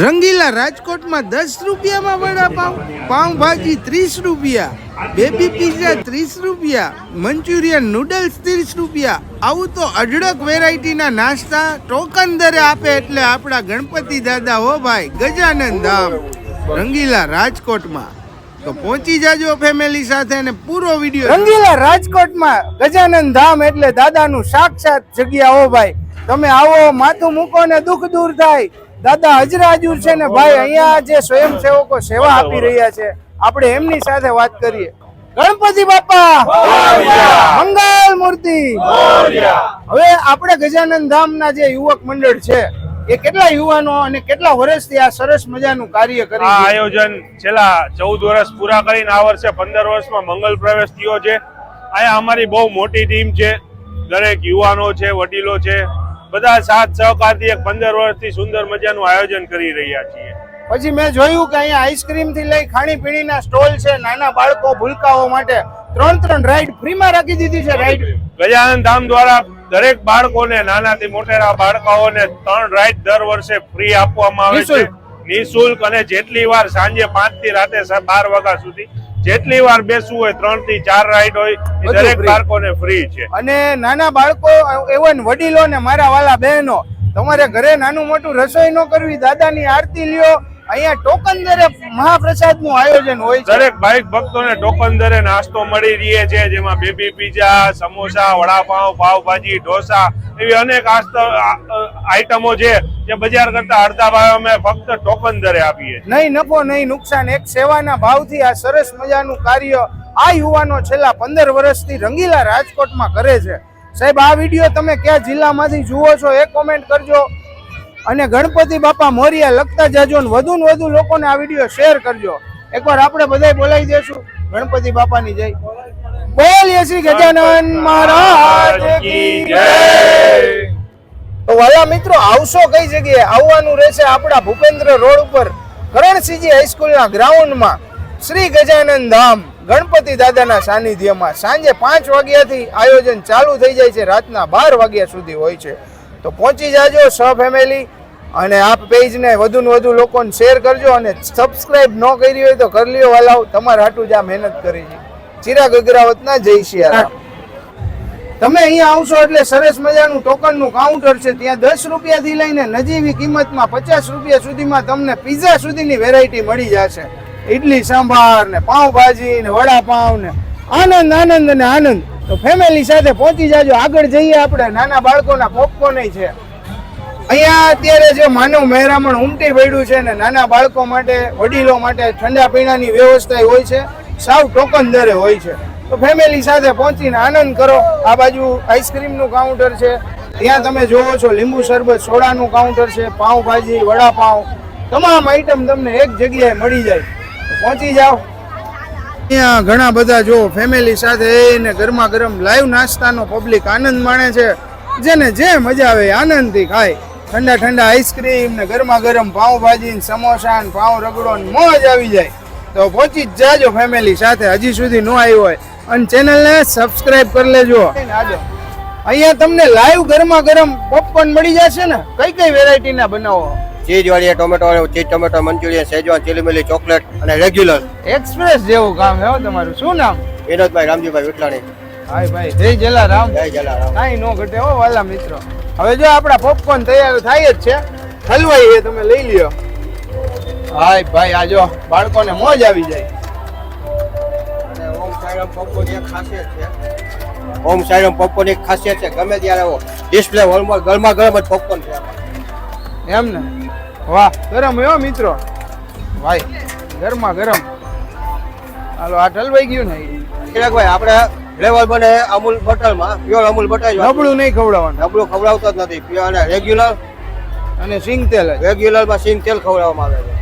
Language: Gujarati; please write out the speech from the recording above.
રંગીલા રાજકોટમાં દસ રૂપિયામાં વડાપાવ પાઉંભાજી ત્રીસ રૂપિયા, બેબી પીઝા ત્રીસ રૂપિયા, મંચુરિયન નૂડલ્સ ત્રીસ રૂપિયા. આવું તો અઢળક વેરાયટીના નાસ્તા ટોકન દરે આપે એટલે આપણા ગણપતિ દાદા હો ભાઈ, ગજાનંદ ધામ રંગીલા રાજકોટમાં. તો પહોંચી જાજો ફેમિલી સાથે અને પૂરો વીડિયો રંગીલા રાજકોટમાં ગજાનંદ ધામ એટલે દાદાનું સાક્ષાત જગ્યા હો ભાઈ. તમે આવો, માથું મૂકો ને દુઃખ દૂર થાય. દાદા હજરાજુર છે ને ભાઈ અહીંયા જે સ્વયંસેવકો સેવા આપી રહ્યા છે આપણે એમની સાથે વાત કરીએ. ગણપતિ બાપા મંગલ મૂર્તિ. હવે આપણે ગજાનંદ ધામના જે યુવક મંડળ છે એ કેટલા યુવાનો અને કેટલા વર્ષથી આ સરસ મજાનું કાર્ય કરી આ આયોજન છેલ્લા ચૌદ વર્ષ પૂરા કરીને આ વર્ષે પંદર વર્ષમાં મંગલ પ્રવેશ થયો છે. અહીંયા અમારી બહુ મોટી ટીમ છે. દરેક યુવાનો છે વડીલો છે. બધા સાથ સહકારથી એક પંદર વર્ષથી સુંદર મજાનું આયોજન કરી રહ્યા છીએ. પછી મેં જોયું કે અહીંયા આઈસ્ક્રીમથી લઈ ખાણીપીણીના સ્ટોલ છે નાના બાળકો ભૂલકાઓ માટે ત્રણ ત્રણ રાઈડ ફ્રીમાં રાખી દીધી છે રાઈડ. ગજાનંદ ધામ દ્વારા દરેક બાળકોને નાનાથી મોટેરા બાળકોને ત્રણ રાઈડ દર વર્ષે ફ્રી આપવામાં આવે છે. નિઃશુલ્ક. અને જેટલી વાર સાંજે પાંચથી રાતે બાર વાગ્યા સુધી જેટલી વાર બેસવું હોય ત્રણથી ચાર રાઈડ હોય દરેક. બાળકોને ફ્રી છે અને નાના બાળકો એવન વડીલો ને મારા વાલા બહેનો તમારે ઘરે નાનું મોટું રસોઈ ન કરવી દાદાની આરતી લ્યો અહીંયા ટોકન દરે મહાપ્રસાદનું આયોજન હોય છે. દરેક બાઇક ભક્તોને ટોકન દરે નાસ્તો મળી રહે છે જેમાં બેબી પીઝા સમોસા વડાપાવ પાવભાજી ઢોસા એવી અનેક આઈટમો છે જે બજાર કરતા અડધા ભાવે અમે ફક્ત ટોકન દરે આપીએ નહીં નફો નહીં નુકસાન એક સેવાના ભાવથી આ સરસ મજાનું કાર્ય આ યુવાનો છેલ્લા પંદર વર્ષથી રંગીલા રાજકોટમાં કરે છે. સાહેબ આ વીડિયો તમે કયા જિલ્લામાંથી જુઓ છો એ કોમેન્ટ કરજો. અને ગણપતિ બાપા મોરિયા, લખતા જાજો ને વધુ ને વધુ લોકોને આ વીડિયો શેર કરજો. એકવાર આપણે બધાય બોલાવી દેશું. ગણપતિ બાપાની જય. બોલીએ શ્રી ગજાનન મહારાજ તો વાલા મિત્રો, આવશો કઈ જગ્યાએ? આવવાનું રહેશે આપણા ભૂપેન્દ્ર રોડ ઉપર, કરણસિંહજી હાઈસ્કૂલના ગ્રાઉન્ડમાં શ્રી ગજાનંદ ધામ, ગણપતિ દાદાના સાનિધ્યમાં. સાંજે પાંચ વાગ્યાથી આયોજન ચાલુ થઈ જાય છે, રાતના બાર વાગ્યા સુધી હોય છે. તો પહોંચી જાજો સ ફેમિલી અને આ પેજને વધુ ને વધુ લોકોને શેર કરજો અને સબસ્ક્રાઇબ ન કરી હોય તો કરી લ્યો વાલાઓ તમારા હાટું જ આ મહેનત કરી છે. ચિરાગ અગ્રાવતના જય સિયારામ તમે અહીંયા આવશો એટલે સરસ મજાનું ટોકનનું કાઉન્ટર છે. ત્યાં દસ રૂપિયાથી લઈને નજીવી કિંમતમાં પચાસ રૂપિયા સુધીમાં તમને પીઝા સુધીની વેરાયટી મળી જશે. ઇડલી સાંભાર ને પાઉંભાજી ને વડાપાઉં ને આનંદ આનંદ અને આનંદ. તો ફેમિલી સાથે પહોંચી જાજો. આગળ જઈએ આપણે. નાના બાળકોના પોપકોર્ન છે. અહીંયા અત્યારે જે માનવ મહેરામણ ઉમટી પડ્યું છે ને નાના બાળકો માટે, વડીલો માટે ઠંડા પીણાની વ્યવસ્થા હોય છે, સાવ ટોકન દરે હોય છે. તો ફેમિલી સાથે પહોંચીને આનંદ કરો. આ બાજુ આઈસ્ક્રીમનું કાઉન્ટર છે. ત્યાં તમે જોવો છો લીંબુ શરબત, સોડાનું કાઉન્ટર છે, પાઉંભાજી, વડાપાઉં. તમામ આઈટમ તમને એક જગ્યાએ મળી જાય. પહોંચી જાઓ. અહીંયા ઘણા બધા જો ફેમિલી સાથે એને ગરમા ગરમ લાઈવ નાસ્તાનો પબ્લિક આનંદ માણે છે. જેને જે મજા આવે આનંદથી ખાય. ઠંડા ઠંડા આઈસ્ક્રીમ ને ગરમા ગરમ પાઉંભાજી ને સમોસા ને પાઉં રગડો ને મોજ આવી જાય. તો પહોંચી જ જાજો ફેમિલી સાથે. હજી સુધી ન આવ્યો હોય. અને ચેનલને સબસ્ક્રાઇબ કરી લેજો. આજો. અહીંયા તમને લાઈવ ગરમા ગરમ પોપકોર્ન મળી જશે ને? કઈ કઈ વેરાયટીના બનાવો? ચીઝ વાળી tomato cheese tomato manchurian schezwan chilli મિલી ચોકલેટ અને રેગ્યુલર એક્સપ્રેસ જેવું કામ હે તમારું. શું નામ? વિનોદભાઈ રામજીભાઈ વિઠલાણી હાય ભાઈ. જય જલારામ. જય જલારામ. કાંઈ નો ઘટે હો વાલા મિત્રો. હવે જો આપણા પોપકોર્ન તૈયાર થાય જ છે. હલવાઈ એ તમે લઈ લ્યો. હાય ભાઈ આ જો બાળકોને મોજ આવી જાય. અને ઓમ સાઈરામ પોપકોર્ન એક ખાસિયત છે. ઓમ સાઈરામ પોપકોર્ન એક ખાસિયત છે. ગમે ત્યારે આવો. ડિસ્પ્લે હોલમાં ગરમા ગરમ જ પોપકોર્ન છે એમ ને? વાહ ગરમ એવો મિત્રો. ભાઈ. ગરમા ગરમ. હાલો આ ઠલવાઈ ગયું ને ચિરાગભાઈ આપણે ફ્લેવર બને અમૂલ બટલમાં પ્યોર અમૂલ બટર નબળું નહીં ખવડાવવાનું. નબળું ખવડાવતો જ નથી પ્યોર અને રેગ્યુલર અને સિંગ તેલ રેગ્યુલરમાં સિંગ તેલ ખવડાવવામાં આવે છે.